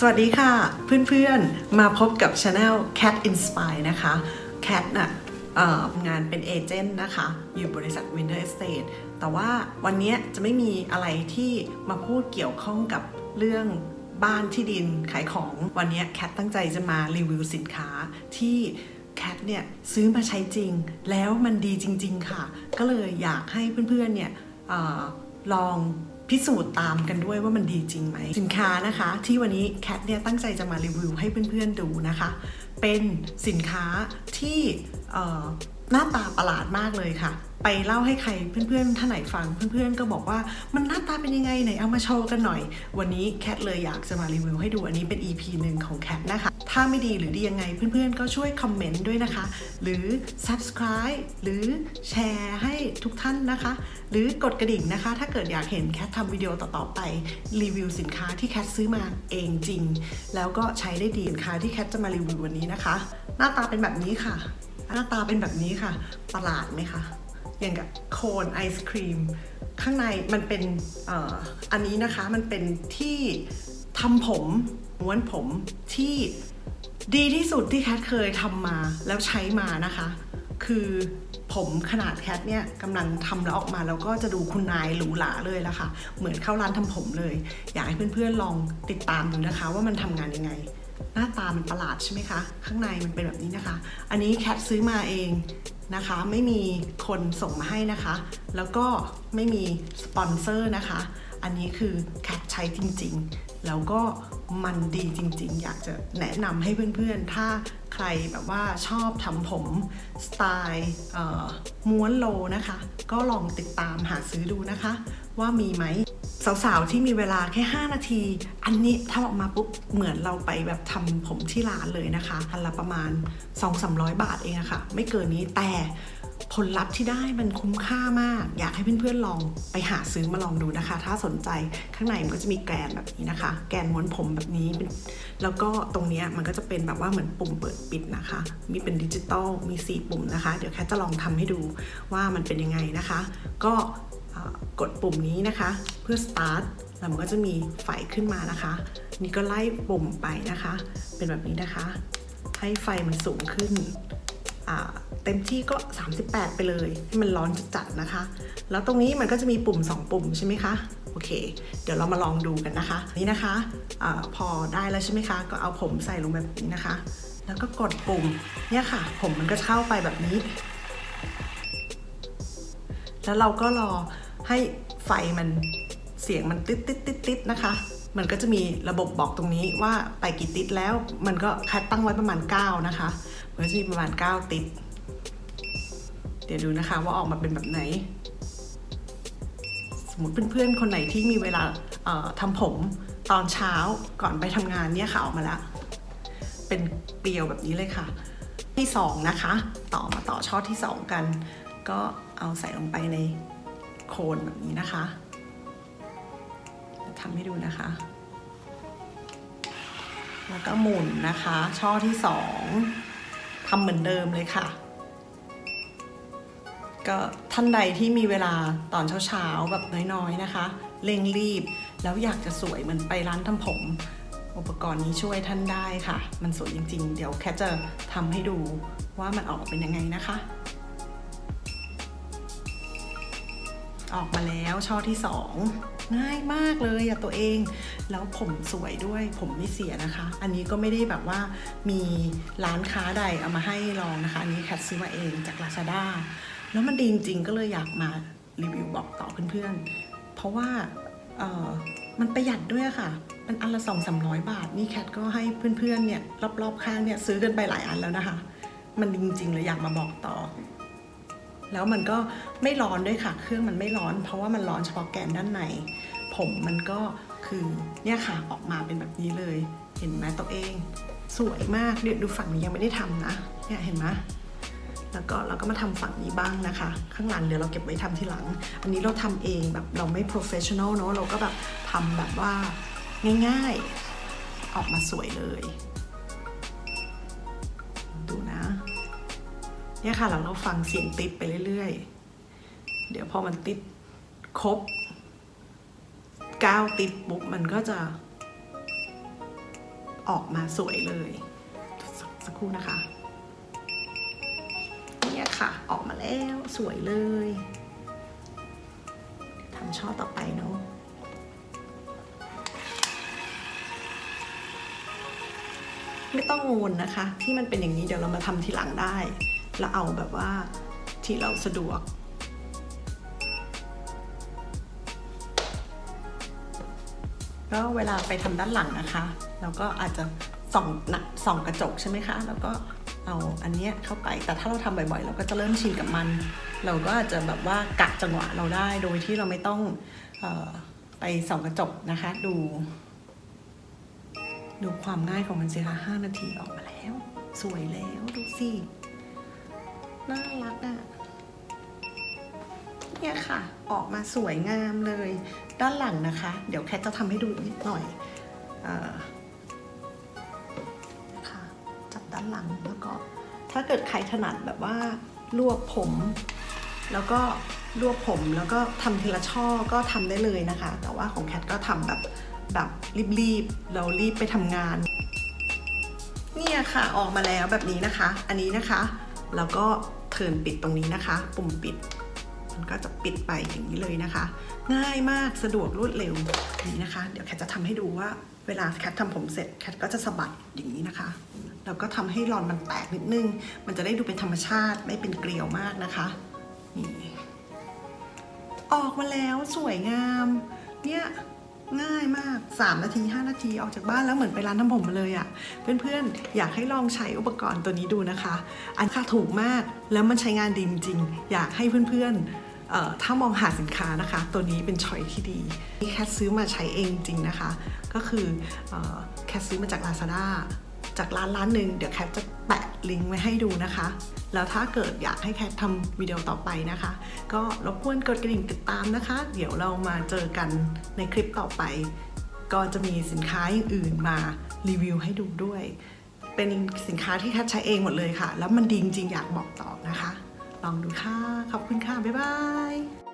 สวัสดีค่ะ เพื่อนๆ มาพบกับ Channel Cat Inspire นะคะ Cat น่ะเอ่องานเป็นเอเจนต์นะคะ อยู่บริษัท Winter Estate แต่ว่าวันนี้จะไม่มีอะไรที่มาพูดเกี่ยวข้องกับเรื่องบ้านที่ดินขายของวันนี้แคทตั้งใจจะมารีวิวสินค้าที่แคทเนี่ยซื้อมาใช้จริง แล้วมันดีจริง ๆ ค่ะ ก็เลยอยากให้เพื่อนๆเนี่ยอลอง พิสูจน์ตามกันด้วยว่ามันดีจริงไหม สินค้านะคะ ที่วันนี้แคทเนี่ยตั้งใจจะมารีวิวให้เพื่อนๆดูนะคะ เป็นสินค้าที่ หน้าตาประหลาดมากเลยค่ะ ไปเล่าให้ใครเพื่อนๆท่านไหนฟังเพื่อนๆก็บอกว่ามันหน้าตาเป็นยังไงไหนเอามาโชว์กันหน่อย วันนี้แคทเลยอยากจะมารีวิวให้ดูอันนี้เป็น EP หนึ่งของแคทนะคะ ถ้าไม่ดีหรือดียังไงเพื่อนๆก็ช่วยคอมเมนต์ด้วยนะคะ หรือ subscribe หรือแชร์ให้ทุกท่านนะคะ หรือกดกระดิ่งนะคะ ถ้าเกิดอยากเห็นแคททำวิดีโอต่อๆไปรีวิวสินค้าที่แคทซื้อมาเองจริง แล้วก็ใช้ได้ดีสินค้าที่แคทจะมารีวิววันนี้นะคะ หน้าตาเป็นแบบนี้ค่ะ หน้าตาเป็นแบบนี้ค่ะ ประหลาดไหมคะอย่างกับโคนไอศครีม ข้างในมันเป็นอออันนี้นะคะมันเป็นที่ทำผมม้วนผมที่ดีที่สุดที่แคทเคยทำมาแล้วใช้มานะคะ คือผมขนาดแคทเนี่ยกำลังทำแล้วออกมาแล้วก็จะดูคุณนายหรูหราเลยละค่ะ เหมือนเข้าร้านทำผมเลย อยากให้เพื่อนๆลองติดตามดูนะคะ ว่ามันทำงานยังไง หน้าตามันประหลาดใช่ไหมคะ ข้างในมันเป็นแบบนี้นะคะ อันนี้แคทซื้อมาเองนะคะ ไม่มีคนส่งมาให้นะคะ แล้วก็ไม่มีสปอนเซอร์นะคะ อันนี้คือแคทใช้จริงๆ แล้วก็มันดีจริง ๆ อยากจะแนะนำให้เพื่อนๆ ถ้าใครแบบว่าชอบทำผมสไตล์ม้วนโลนะคะ ก็ลองติดตามหาซื้อดูนะคะ ว่ามีไหมสาวๆ ที่มีเวลาแค่ 5 นาที อันนี้ถ้าออกมาปุ๊บ เหมือนเราไปแบบทำผมที่ร้านเลยนะคะอันละประมาณ 2-300 บาทเองอะค่ะ ไม่เกินนี้แต่ผลลัพธ์ที่ได้มันคุ้มค่ามาก อยากให้เพื่อนๆลองไปหาซื้อมาลองดูนะคะ ถ้าสนใจข้างในมันก็จะมีแกนแบบนี้นะคะแกนม้วนผมแบบนี้ แล้วก็ตรงนี้มันก็จะเป็นแบบว่าเหมือนปุ่มเปิดปิดนะคะ มีเป็นดิจิตอลมี 4 ปุ่มนะคะ เดี๋ยวแค่จะลองทำให้ดูว่ามันเป็นยังไงนะคะ ก็กดปุ่มนี้นะคะ เพื่อ start แล้วมันก็จะมีไฟขึ้นมานะคะ นี่ก็ไล่ปุ่มไปนะคะ เป็นแบบนี้นะคะ ให้ไฟมันสูงขึ้นเต็มที่ก็ 38 ไปเลย ให้มันร้อนจัดๆนะคะ แล้วตรงนี้มันก็จะมีปุ่ม 2 ปุ่มใช่ไหมคะ โอเค เดี๋ยวเรามาลองดูกันนะคะ นี่นะคะอาพอได้แล้วใช่ไหมคะ ก็เอาผมใส่ลงแบบนี้นะคะ แล้วก็กดปุ่มเนี่ยค่ะ ผมมันก็เข้าไปแบบนี้ แล้วเราก็รอให้ไฟมันเสียงมันติดติดติดติดนะคะมันก็จะมีระบบบอกตรงนี้ว่าไปกี่ติดแล้ว มันก็คัดตั้งไว้ประมาณ 9 นะคะ มันก็จะมีประมาณ 9 ติด เดี๋ยวดูนะคะว่าออกมาเป็นแบบไหน มมติเพื่อนๆ คนไหนที่มีเวลาเอ่อทำผมตอนเช้าก่อนไปทำงานเนี่ยค่ะออกมาแล้วเป็นเปรียวแบบนี้เลยค่ะ ที่สองนะคะ ต่อมาต่อช่อที่สองกัน ก็เอาใส่ลงไปในโคนแบบนี้นะคะทำให้ดูนะคะ แล้วก็หมุนนะคะ ช่อที่สองทำเหมือนเดิมเลยค่ะ ก็ท่านใดที่มีเวลาตอนเช้าๆแบบน้อยๆนะคะ เร่งรีบ แล้วอยากจะสวยเหมือนไปร้านทำผม อุปกรณ์นี้ช่วยท่านได้ค่ะ มันสวยจริง ๆ เดี๋ยวแคทจะทำให้ดูว่ามันออกมาเป็นยังไงนะคะ ออกมาแล้วช่อที่สองง่ายมากเลยอะตัวเอง แล้วผมสวยด้วยผมไม่เสียนะคะ อันนี้ก็ไม่ได้แบบว่ามีร้านค้าใดเอามาให้ลองนะคะ อันนี้แคทซื้อมาเองจาก Lazada แล้วมันดีจริงๆก็เลยอยากมารีวิวบอกต่อเพื่อนๆ เพราะว่าเออมันประหยัดด้วยค่ะ มันอันละสองสามร้อยบาท นี่แคทก็ให้เพื่อนๆเนี่ยรอบๆข้างเนี่ยซื้อกันไปหลายอันแล้วนะคะ มันดีจริงๆเลยอยากมาบอกต่อ แล้วมันก็ไม่ร้อนด้วยค่ะ เครื่องมันไม่ร้อน เพราะว่ามันร้อนเฉพาะแกนด้านใน ผมมันก็คือเนี่ยค่ะออกมาเป็นแบบนี้เลย เห็นไหมตัวเอง สวยมากเดี๋ยวดูฝั่งนี้ยังไม่ได้ทำนะเนี่ยเห็นไหม แล้วก็เราก็มาทำฝั่งนี้บ้างนะคะ ข้างหลังเดี๋ยวเราเก็บไว้ทำทีหลัง อันนี้เราทำเองแบบเราไม่ professional เนอะเราก็แบบทำแบบว่าง่ายๆ ออกมาสวยเลย ดูนะ เนี่ยค่ะเราเราฟังเสียงติดไปเรื่อยๆ เดี๋ยวพอมันติดครบก้าวติดปุ๊บมันก็จะ ออกมาสวยเลย สักครู่นะคะ แล้วสวยเลยทำช่อต่อไปเนาะไม่ต้องงงนะคะ ที่มันเป็นอย่างนี้เดี๋ยวเรามาทำทีหลังได้ แล้วเอาแบบว่าที่เราสะดวกก็เวลาไปทำด้านหลังนะคะ เราก็อาจจะส่องนะส่องกระจกใช่ไหมคะ แล้วก็ เอาอันเนี้ยเข้าไป แต่ถ้าเราทำบ่อยๆ เราก็จะเริ่มชินกับมัน เราก็อาจจะแบบว่ากะจังหวะเราได้โดยที่เราไม่ต้องออไปส่องกระจกนะคะ ดู ดูความง่ายของมันสิคะห้านาทีออกมาแล้ว สวยแล้วดูสิน่ารักอะ่ะเนี่ยค่ะ ออกมาสวยงามเลย ด้านหลังนะคะ เดี๋ยวแคทจะทำให้ดูนิดหน่อยเอ ด้านหลังแล้วก็ ถ้าเกิดใครถนัดแบบว่ารวบผม แล้วก็รวบผมแล้วก็ทำทีละช่อก็ทำได้เลยนะคะ แต่ว่าของแคทก็ทำแบบแบบรีบๆเรารีบไปทำงาน เนี่ยค่ะออกมาแล้วแบบนี้นะคะ อันนี้นะคะ แล้วก็เทิร์นปิดตรงนี้นะคะ ปุ่มปิด มันก็จะปิดไปอย่างนี้เลยนะคะ ง่ายมากสะดวกรวดเร็วนี่นะคะ เดี๋ยวแคทจะทำให้ดูว่า เวลาแคททำผมเสร็จแคทก็จะสะบัดอย่างนี้นะคะ แล้วก็ทำให้รอนมันแตกนิดนึง มันจะได้ดูเป็นธรรมชาติไม่เป็นเกลียวมากนะคะนี่ออกมาแล้วสวยงาม เนี่ยง่ายมาก 3 นาที 5 นาทีออกจากบ้านแล้วเหมือนไปร้านทำผมมาเลยอะ่ะ เพื่อนๆ อยากให้ลองใช้อุปกรณ์ตัวนี้ดูนะคะ อันค่าถูกมากแล้วมันใช้งานดีจริงๆอยากให้เพื่อนๆ ถ้ามองหาสินค้านะคะ ตัวนี้เป็นช้อยที่ดีที่แคทซื้อมาใช้เองจริงนะคะ ก็คืออแคทซื้อมาจาก Lazada จากร้านร้านหนึ่งเดี๋ยวแคทจะแปะลิงก์ไว้ให้ดูนะคะ แล้วถ้าเกิดอยากให้แคททำวิดีโอต่อไปนะคะ ก็รบกวนกดกระดิ่งติดตามนะคะ เดี๋ยวเรามาเจอกันในคลิปต่อไป ก็จะมีสินค้าอย่างอื่นมารีวิวให้ดูด้วย เป็นสินค้าที่แคทใช้เองหมดเลยค่ะ แล้วมันดีจริงอยากบอกต่อนะคะ ลองดูค่ะ ขอบคุณค่ะ บ๊ายบาย